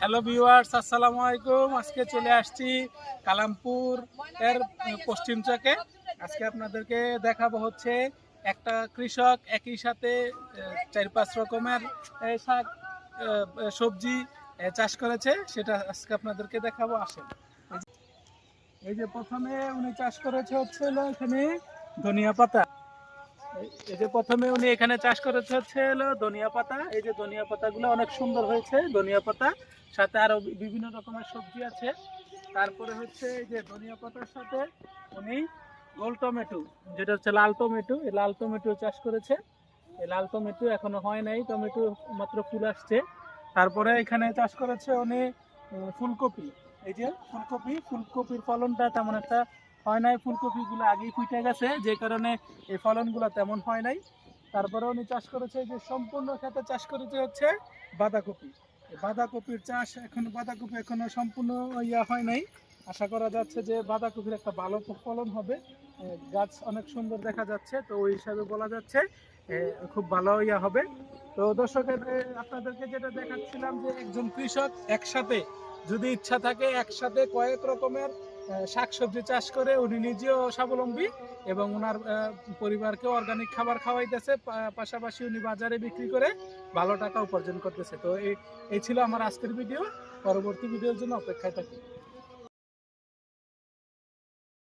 Hello viewers, আসসালামু আলাইকুম। আজকে চলে আসছি কালামপুর এর পশ্চিম চকে। আজকে আপনাদেরকে দেখাবো হচ্ছে একটা কৃষক একই সাথে চার পাঁচ রকমের শাক সবজি চাষ করেছে। সেটা আজকে আপনাদেরকে দেখাবো। আসেন। এই যে- প্রথমে উনি চাষ করেছে হচ্ছে এখানে ধনিয়া পাতা। এই- যে প্রথমে উনি এখানে চাষ করেছে হচ্ছে হলো ধনিয়া পাতা। এই যে ধনিয়া পাতাগুলো অনেক সুন্দর হয়েছে, ধনিয়া পাতা। সাথে আরও বিভিন্ন রকমের সবজি আছে। তারপরে হচ্ছে এই যে ধনিয়া পাতার সাথে উনি গোল টমেটো, যেটা হচ্ছে লাল টমেটো, এই লাল টমেটো চাষ করেছে। এই লাল টমেটো এখনও হয় নাই, টমেটো মাত্র ফুল আসছে। তারপরে এখানে চাষ করেছে উনি ফুলকপি। এই যে ফুলকপি, ফুলকপির ফলনটা তেমন একটা হয় নাই, ফুলকপিগুলো আগেই ফুটে গেছে, যে কারণে এই ফলনগুলো তেমন হয় নাই। তারপরে উনি চাষ করেছে যে সম্পূর্ণ ক্ষেতে চাষ করেছে হচ্ছে বাঁধাকপি। বাঁধাকপির চাষ এখন, বাঁধাকপি এখনও সম্পূর্ণ ইয়া হয় নাই। আশা করা যাচ্ছে যে বাঁধাকপির একটা ভালো ফলন হবে। গাছ অনেক সুন্দর দেখা যাচ্ছে, তো ওই হিসাবে বলা যাচ্ছে খুব ভালো ইয়া হবে। তো দর্শকের আপনাদেরকে যেটা দেখাচ্ছিলাম যে একজন কৃষক একসাথে যদি ইচ্ছা থাকে একসাথে কয়েক রকমের শাকসবজি চাষ করে উনি নিজেও স্বাবলম্বী এবং ওনার পরিবারকে অর্গানিক খাবার খাওয়াইতেছে পাশাপাশি উনি বাজারে বিক্রি করে ভালো টাকা উপার্জন করতেছে। তো এই ছিল আমার আজকের ভিডিও পরবর্তী ভিডিওর জন্য অপেক্ষায় থাকি